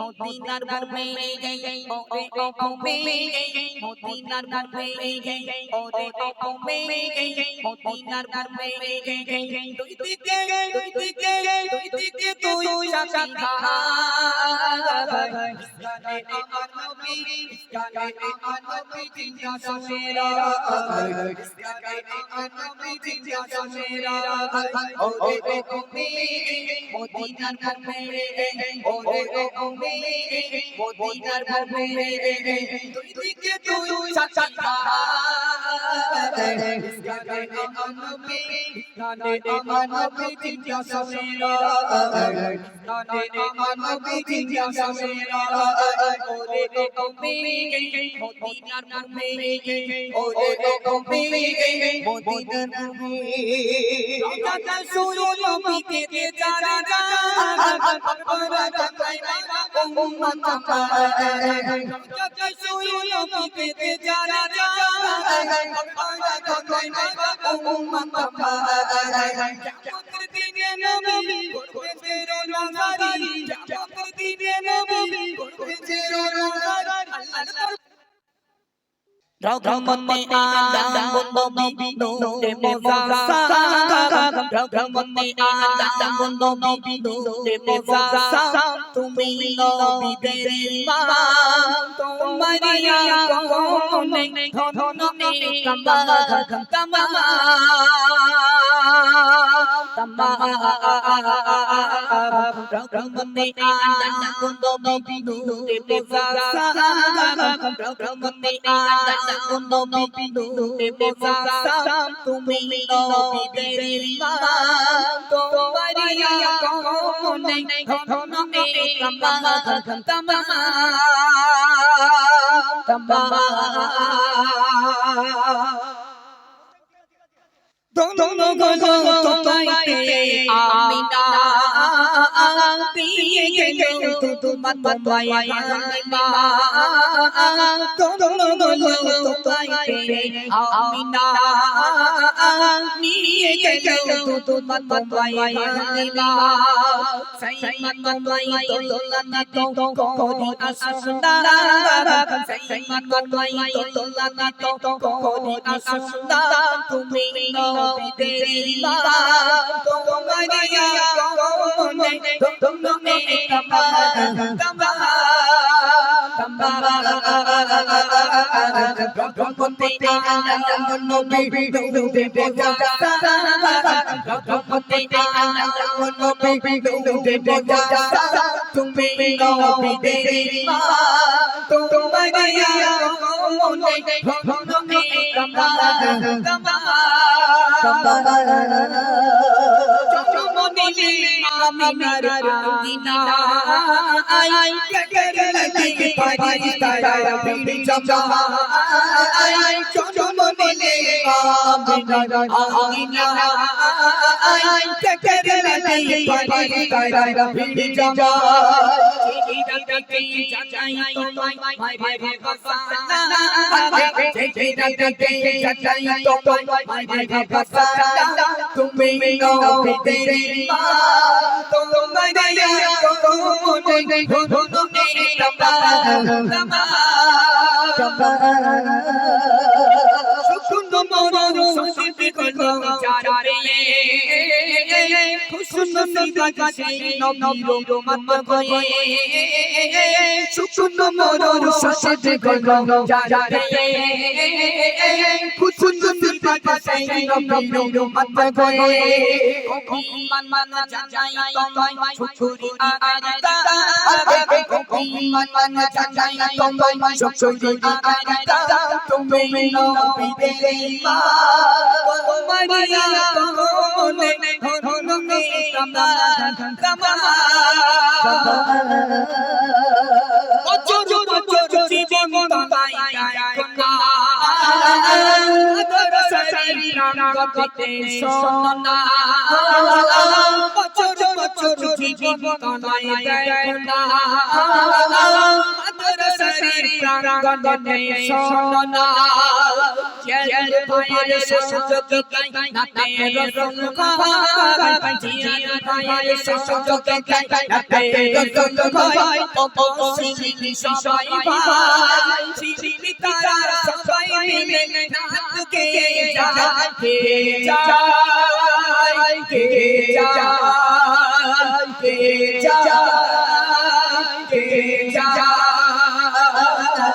মদিনার ঘুমে ওরে ও ঘুমে মদিনার ঘুমে ওরে ও ঘুমে মদিনার ঘুমে দুই দিকে দুই দিকে দুই দিকে তুই সাক্ষী গানে আমার নবী গানে আমার নবী জিন্দা সমেরা গানে আমার নবী জিন্দা সমেরা ওরে ও ঘুমে মদিনার ঘুমে ওরে ও ঘুমে মদিনার ঘুমে দুই দিকে তুই সাক্ষী গানে আমার নবী গানে আমার নবী জিন্দা সমেরা গানে আমার নবী জিন্দা সমেরা ওরে ও ঘুমে মদিনার ঘুমে ওরে ও ঘুমে মদিনার ঘুমে রাজা সুরো নবীকে দে জানা আকবর না উম্মত রাজা সুরো নবীকে দে জানা আকবর উম্মত জামতের দিনে নবী করবে তেরো নাজারি জামতের দিনে নবী রঘুমতে আদম নবী নূরে মোজাসা রঘুমতে আদম নবী নূরে মোজাসা তুমি নবীদের ইমাম তোমারি কামা রঘুমতে আদম নবী নূরে মোজাসা রঘুমতে আদম নবী পিয়ে গেল তোমার তোমায় আনিমা দোনো গলো তোমাইতে আমিনা নিয়ে গেল তোমার তোমায় আনিমা সাইমা তোমায় দোলনা তো করি আসুন্দা সাইমা তোমায় দোলনা তো করি আসুন্দা তুমি নবীদের ইমাম তোমারি কোনে তুমি কামা কামা কামা রঘুপতি নবী নূরে মোজাসা রঘুপতি আনন্দ নবী নূরে মোজাসা তুমি নবীদের ইমাম তোমারি কোনে তুমি কামা কামা চমনিলে আমিনার আমিনা আই কেকেরলে পারি তারা বিড়ি জমা। আই চমনিলে আমিনার আমিনা আই কেকেরলে পারি তারা বিড়ি জমা। চাচাই তোমায় মাইরে বাসানা চাচাই তোমায় মাইরে বাসানা তুমি তোমারি কোনে ধনে কামা কামা সুকুন মরণ সিদা সেই নবীর মত গয়ে সুকুন মরণ সসিতে কলো চারে খুশুন সিদা সেই নবীর মত গয়ে মান মান তোমায় ছুরি আগারতা মান মান যাই তোমায় ছুরি তুমি কোনে গতে সোনা বছর বছর জীবন তাই কোনা আদর শরীর প্রাঙ্গণে সোনা জল ভাইয়ের সহযোগিতায় নাতে রসুল ভাই জিয়ার ভাইয়ের সহযোগিতায় নাতে রসুল ভাই ও ও শিশি সবাই ভাই শিশি তারা সবাই মিলে নাচ কে যায় কে যায় কে যায় কে যায়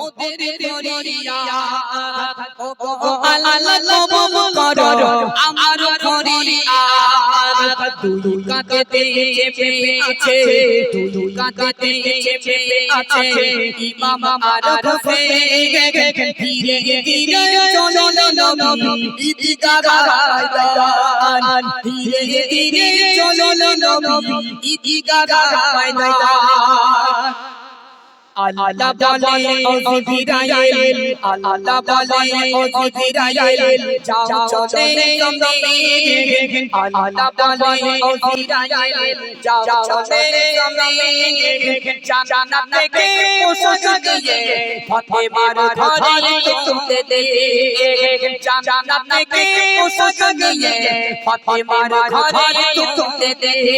মোদের দরিয়া। ও আল্লাহ কবুল করো আমার দরিয়া। তুই কাঁদতে চেপে আছে তুই কাঁদতে চেপে আছে। ইমাম আমার রফে ধীরে ধীরে চলো নবী ঈদগা ময়দান ধীরে ধীরে চলো নবী ঈদগা ময়দান আল্লাহ দিয়ে দিয়ে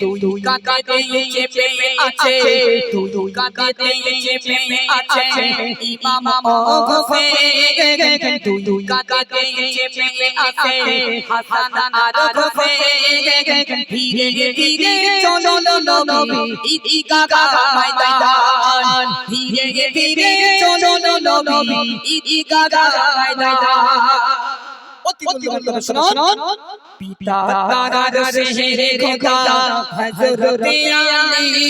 তুই কাঁদতে চেপে আছে তুই কাঁদতে চেপে আছে ইমাম ওগফে তুই কাঁদতে চেপে আছে হাসান আর ওগফে ধীরে ধীরে চলো নবী ঈদগা ময়দান ধীরে ধীরে চলো নবী ঈদগা ময়দান অতি মূল্যবান শুনুন पीता। तागर शहर खुदा हज़रत अली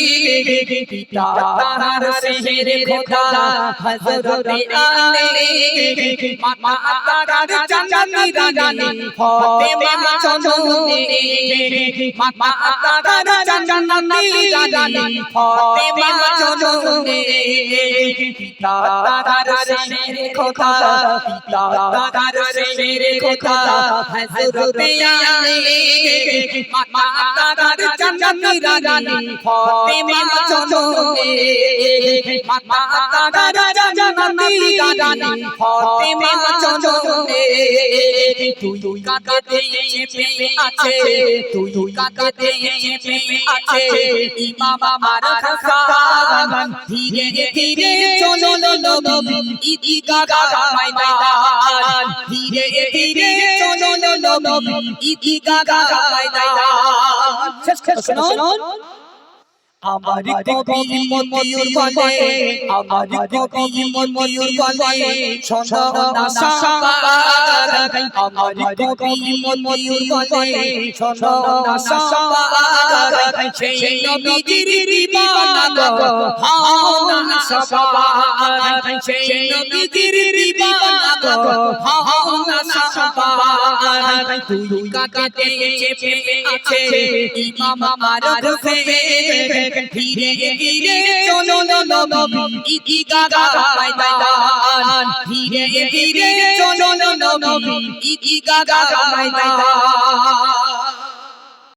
पीता तागर शहर खुदा हज़रत अली माता तागर चंदनी रानी फातिमा चंदनी माता तागर चंदनी रानी फातिमा चंदनी पीता तागर शहर खुदा पीता तागर তুই কাঁদতে চেপে আছে, তুই কাঁদতে চেপে আছে। ইমাম আমার খাসান ধীরে ধীরে চলো নবী ঈদগা ময়দান ধীরে ধীরে নবী ঈদগা ময়দান শেষ শেষ শুনুন আমার কবি মতিউর বলে আমার কবি মতিউর বলে শোনো না আমার কবি মতিউর বলে শোনো না সেই নবীর দিবানা গো হাও না সেই নবীর দিবানা গো হাও না তুই কাকাতে চেপে আছে ইমাম আমার রফে ধীরে ফিরে চলো নবী ঈদগা ময়দান ফিরে ফিরে চলো নবী ঈদগা ময়দান